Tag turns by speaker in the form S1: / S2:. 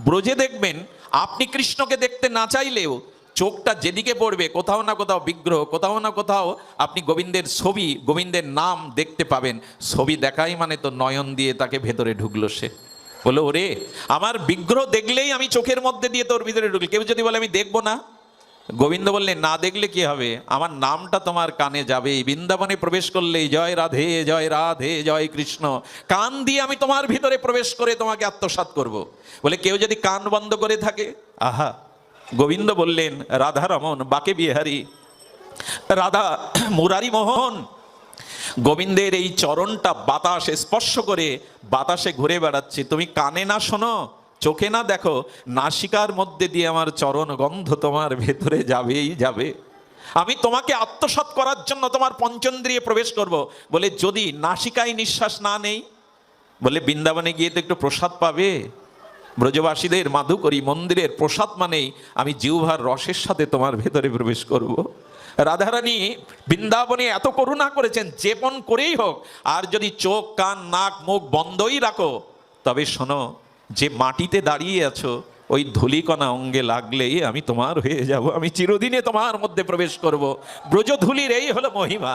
S1: ব্রজে দেখবেন, আপনি কৃষ্ণকে দেখতে না চাইলেও চোখটা যেদিকে পড়বে, কোথাও না কোথাও বিগ্রহ, কোথাও না কোথাও আপনি গোবিন্দের ছবি, গোবিন্দের নাম দেখতে পাবেন। ছবি দেখাই মানে তো নয়ন দিয়ে তাকে ভেতরে ঢুকলো সে। বলো ওরে, আমার বিগ্রহ দেখলেই আমি চোখের মধ্যে দিয়ে তোর ভিতরে ঢুকলি। কেউ যদি বলে, আমি দেখব না। গোবিন্দ বললেন, না দেখলে কি হবে? আমার নামটা তোমার কানে যাবে। বৃন্দাবনে প্রবেশ করলেই জয় রাধে জয় রাধে, জয় কৃষ্ণ। কান দিয়ে আমি তোমার ভিতরে প্রবেশ করে তোমাকে আত্মসাৎ করব। বলে কেউ যদি কান বন্ধ করে থাকে, আহা! গোবিন্দ বললেন রাধা রমন বাকে বিহারী। রাধা, মুরারি মোহন! গোবিন্দের এই চরণটা বাতাসে স্পর্শ করে বাতাসে ঘুরে বেড়াচ্ছে। তুমি কানে না শোনো চোখে না দেখো, নাসিকার মধ্যে দিয়ে আমার চরণ গন্ধ তোমার ভেতরে যাবেই যাবে। আমি তোমাকে আত্মসাৎ করার জন্য তোমার পঞ্চন্দ্রিয়ে প্রবেশ করব। বলে, যদি নাসিকায় নিঃশ্বাস না নেই? বলে, বৃন্দাবনে গিয়ে তো একটু প্রসাদ পাবে। ব্রজবাসীদের মাধুকরী মন্দিরের প্রসাদ মানেই আমি জিউভার রসের সাথে তোমার ভেতরে প্রবেশ করব। রাধারানী, বৃন্দাবনে এত করুণা করেছেন, যেপন করেই হোক। আর যদি চোখ, কান, নাক, মুখ বন্ধই রাখো, তবে শোনো যে মাটিতে দাঁড়িয়ে আছো, ওই ধুলিকণা অঙ্গে লাগলেই আমি তোমার হয়ে যাব, আমি চিরদিনে তোমার মধ্যে প্রবেশ করব। ব্রজধুলির এই হলো মহিমা।